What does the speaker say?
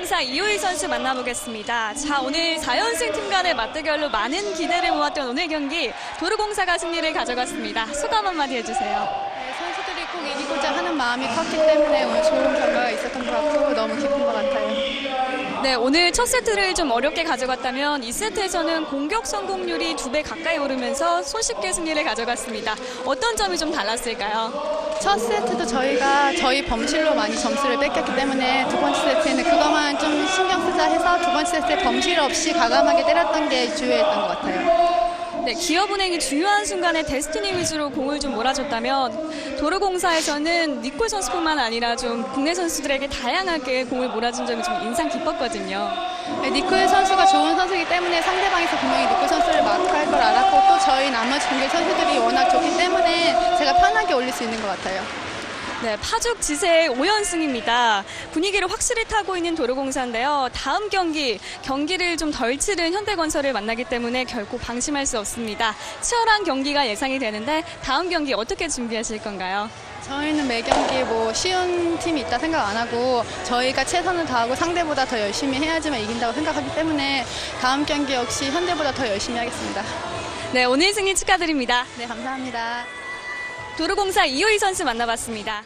도로공사 이호희 선수 만나보겠습니다. 자, 오늘 4연승 팀 간의 맞대결로 많은 기대를 모았던 오늘 경기 도로공사가 승리를 가져갔습니다. 소감 한마디 해주세요. 네, 선수들이 꼭 이기고자 하는 마음이 컸기 때문에 오늘 좋은 결과가 있었던 것 같고. 네, 오늘 첫 세트를 좀 어렵게 가져갔다면 이 세트에서는 공격 성공률이 두 배 가까이 오르면서 손쉽게 승리를 가져갔습니다. 어떤 점이 좀 달랐을까요? 첫 세트도 저희가 저희 범실로 많이 점수를 뺏겼기 때문에 두 번째 세트에는 그것만 좀 신경 쓰자 해서 두 번째 세트에 범실 없이 과감하게 때렸던 게 주요했던 것 같아요. 네, 기업은행이 중요한 순간에 데스티니 위주로 공을 좀 몰아줬다면 도로공사에서는 니콜 선수뿐만 아니라 좀 국내 선수들에게 다양하게 공을 몰아준 점이 좀 인상 깊었거든요. 네, 니콜 선수가 좋은 선수이기 때문에 상대방에서 분명히 니콜 선수를 마크할 걸 알았고 또 저희 나머지 공격 선수들이 워낙 좋기 때문에 제가 편하게 올릴 수 있는 것 같아요. 네, 파죽 지세의 5연승입니다. 분위기를 확실히 타고 있는 도로공사인데요. 다음 경기, 경기를 좀 덜 치른 현대건설을 만나기 때문에 결코 방심할 수 없습니다. 치열한 경기가 예상이 되는데 다음 경기 어떻게 준비하실 건가요? 저희는 매 경기 뭐 쉬운 팀이 있다 생각 안 하고 저희가 최선을 다하고 상대보다 더 열심히 해야지만 이긴다고 생각하기 때문에 다음 경기 역시 현대보다 더 열심히 하겠습니다. 네, 오늘 승리 축하드립니다. 네, 감사합니다. 도로공사 이호희 선수 만나봤습니다.